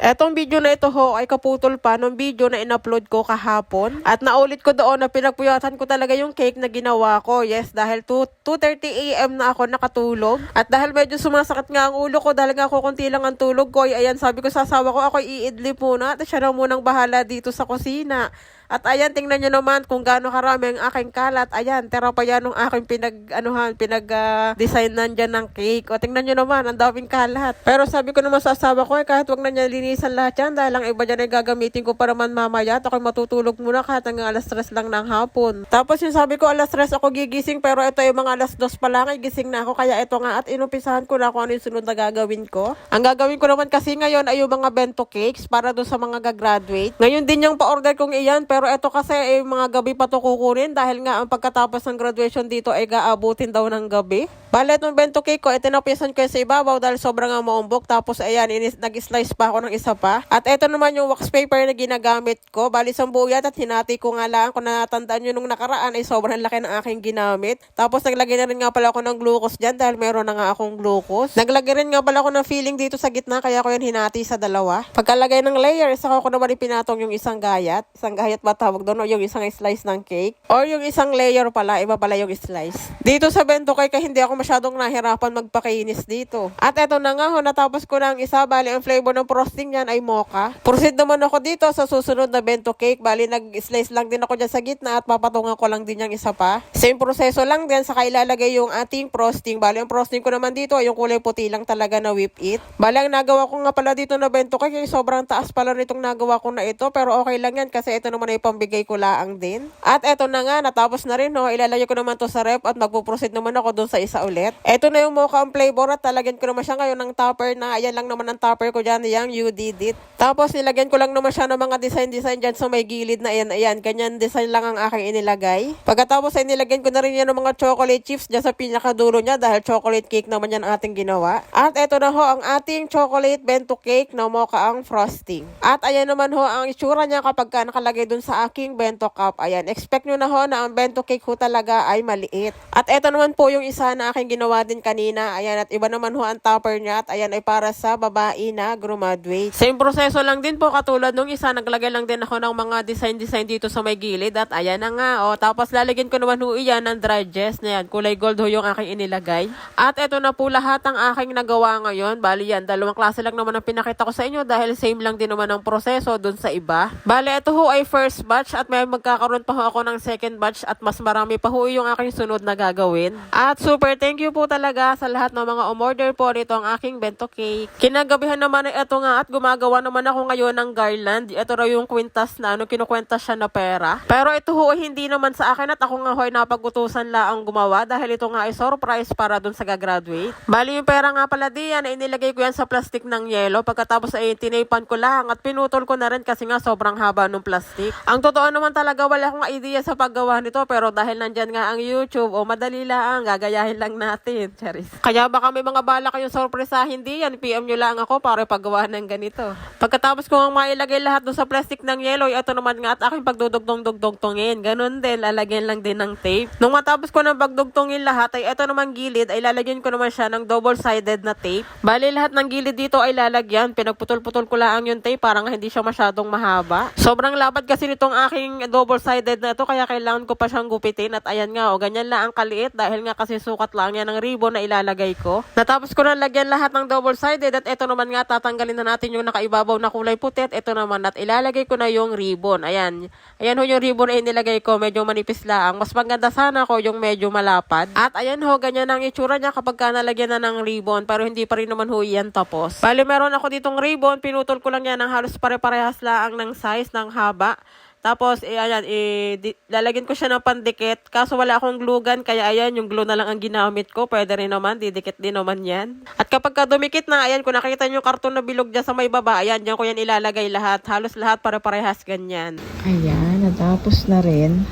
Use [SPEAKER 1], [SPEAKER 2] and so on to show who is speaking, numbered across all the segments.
[SPEAKER 1] Etong video na ito ho ay kaputol pa ng video na in-upload ko kahapon. At naulit ko doon na pinagpuyatan ko talaga yung cake na ginawa ko. Yes, dahil 2, 2.30 a.m. na ako nakatulog. At dahil medyo sumasakit nga ang ulo ko dahil nga kukunti lang ang tulog ko. Ay, ayan, sabi ko sa asawa ko ako iidli muna at siya na munang bahala dito sa kusina. At ayan, tingnan nyo naman kung gaano karami ang aking kalat. Ayan, tera pa yan ng aking pinag, anuhan, pinag ah, design nandyan ng cake. O tingnan nyo naman, ang daming kalat. Pero sabi ko naman sa asawa ko, eh, kahit wag na niya linisan lahat yan, dahil ang iba dyan ay gagamitin ko para man mamaya. At ako'y matutulog muna kahit hanggang alas 3 lang ng hapon. Tapos yung sabi ko, alas 3 ako gigising, pero ito yung mga alas 2 pa lang, ay gising na ako. Kaya ito nga, at inumpisahan ko na kung ano yung sunod na gagawin ko. Ang gagawin ko naman kasi ngayon ay yung mga bento cakes para doon sa mga gagraduate. Ngayon din yung pa-order kong iyan, pero ito kasi ay mga gabi pa to kukunin dahil nga ang pagkatapos ng graduation dito ay gaabutin daw ng gabi. Bale, itong bento cake ko, itinapiasan ko yan sa ibabaw dahil sobrang nga maumbok. Tapos, ayan, inis, nag-slice pa ako ng isa pa. At ito naman yung wax paper na ginagamit ko. Bali, sambu yan at hinati ko nga lang. Kung natandaan nyo nung nakaraan, ay sobrang laki ng aking ginamit. Tapos, naglagay na rin nga pala ako ng glucose dyan dahil meron na nga akong glucose. Naglagay rin nga pala ako ng filling dito sa gitna, kaya ko yan hinati sa dalawa. Pagkalagay ng layer, isa ko naman ipinatong yung isang gayat. Isang gayat ba tawag doon? O yung isang slice ng cake. Or yung isang layer pala, iba pala yung slice. Dito sa bento cake, ay hindi ako masyadong nahirapan magpakinis dito. At eto na nga ho, natapos ko na ang isa. Bali, ang flavor ng frosting yan ay mocha. Proceed naman ako dito sa susunod na bento cake. Bali, nag-slice lang din ako dyan sa gitna at papatungan ko lang din yung isa pa. Same proseso lang din, saka ilalagay yung ating frosting. Bali, ang frosting ko naman dito ay yung kulay puti lang talaga na whip it. Bali, ang nagawa ko nga pala dito na bento cake sobrang taas pala nitong nagawa ko na ito. Pero okay lang yan kasi ito naman ay pambigay ko laang din. At eto na nga, natapos na rin ho. Ilalagay ko naman to sa rep at magpo-proceed naman ako dun sa isa ulit. Eto na yung mocha ang flavor at talagyan ko naman siya ngayon ng topper na ayan lang naman ang topper ko dyan, yung you did. Tapos nilagyan ko lang naman siya ng mga design-design dyan sa may gilid na ayan, ayan. Ganyan design lang ang aking inilagay. Pagkatapos ay nilagyan ko na rin yan ng mga chocolate chips dyan sa pinakadulo niya dahil chocolate cake naman yan ating ginawa. At eto na ho ang ating chocolate bento cake na mocha ang frosting. At ayan naman ho ang itsura niya kapag ka nakalagay dun sa aking bento cup. Ayan, expect nyo na ho na ang bento cake ho talaga ay maliit. At eto naman po yung isa na aking ginawa din kanina. Ayan, at iba naman ho ang topper niya. At ayan ay para sa babae na graduate. Same proseso lang din po katulad nung isa. Naglagay lang din ako ng mga design-design dito sa may gilid. At ayan na nga. O, tapos lalagyan ko naman ho iyan ng dry gest na yan. Kulay gold ho yung aking inilagay. At eto na po lahat ang aking nagawa ngayon. Bali yan, dalawang klase lang naman ang pinakita ko sa inyo dahil same lang din naman ang proseso dun sa iba. Bali, ito ho ay first batch at may magkakaroon pa ako ng second batch at mas marami pa ho yung aking sunod na gagawin. At super thank you po talaga sa lahat ng mga umorder po nito ang aking bento cake. Kinagabihan naman ay ito nga at gumagawa naman ako ngayon ng garland. Ito raw yung kwintas na ano, kinukwenta siya na pera. Pero ito ho hindi naman sa akin at ako nga ho ay napagutusan la ang gumawa dahil ito nga ay surprise para dun sa gagraduate. Bali yung pera nga pala diyan ay inilagay ko yan sa plastic ng yelo. Pagkatapos ay tinaypan ko lang at pinutol ko na rin kasi nga sobrang haba ng plastic. Ang totoo naman talaga wala akong idea sa paggawa nito pero dahil nandyan nga ang YouTube o madali lang, gagayahin lang natin. Charis. Kaya baka may mga bala kayong sorpresahin diyan, PM nyo lang ako para paggawa ng ganito. Pagkatapos ko nga mailagay lahat doon sa plastic ng yellow, ito naman nga at aking pagdudugtong-dugtongin. Ganun din, lalagyan lang din ng tape. Nung matapos ko ng pagdugtongin lahat, ay ito naman gilid, ay lalagyan ko naman siya ng double-sided na tape. Bali lahat ng gilid dito ay lalagyan. Pinagputol-putol ko lang yung tape para nga hindi siya masyadong mahaba. Sobrang lapad kasi nitong aking double-sided na ito, kaya kailangan ko pa siyang gupitin. At ayan nga, o ganyan lang ang kaliit dahil nga kasi sukat lang yan ng ribbon na ilalagay ko. Natapos ko na lagyan lahat ng double-sided at ito naman nga tatanggalin na natin yung nakaibabaw na kulay puti at ito naman at ilalagay ko na yung ribbon. Ayan. Ayan ho yung ribbon na inilagay ko, medyo manipis lang. Mas maganda sana ko yung medyo malapad. At ayan ho, ganyan ang itsura niya kapag ka nalagyan na ng ribbon pero hindi pa rin naman ho yan tapos. Bali meron ako ditong ribbon, pinutol ko lang yan ng halos pare-parehas lang ng size, ng haba. Tapos, eh, ayan, eh, lalagyan ko siya ng pandikit. Kaso wala akong glue gun, kaya ayan, yung glue na lang ang ginamit ko. Pwede rin naman, didikit din naman yan. At kapag ka dumikit na, ayan, kung nakita nyo yung karton na bilog dyan sa may baba, ayan, dyan ko yan ilalagay lahat. Halos lahat pare-parehas ganyan.
[SPEAKER 2] Ayan, natapos na rin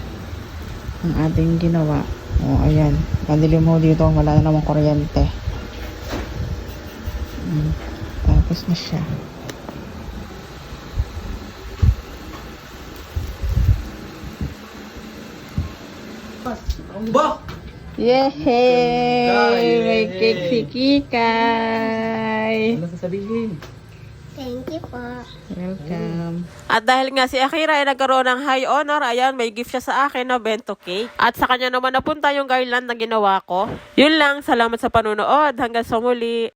[SPEAKER 2] ang ating ginawa. O, ayan. Madilim mo dito. Wala na namang kuryente. Mm, tapos na siya.
[SPEAKER 3] Ba?
[SPEAKER 2] Yehey! May cake si Kikay!
[SPEAKER 3] Ano sasabihin?
[SPEAKER 4] Thank you
[SPEAKER 1] Pa.
[SPEAKER 2] Welcome.
[SPEAKER 1] At dahil nga si Akira ay nagkaroon ng high honor, ayan, may gift siya sa akin na bento cake. At sa kanya naman napunta yung garland na ginawa ko. Yun lang, salamat sa panunood. Hanggang sa muli.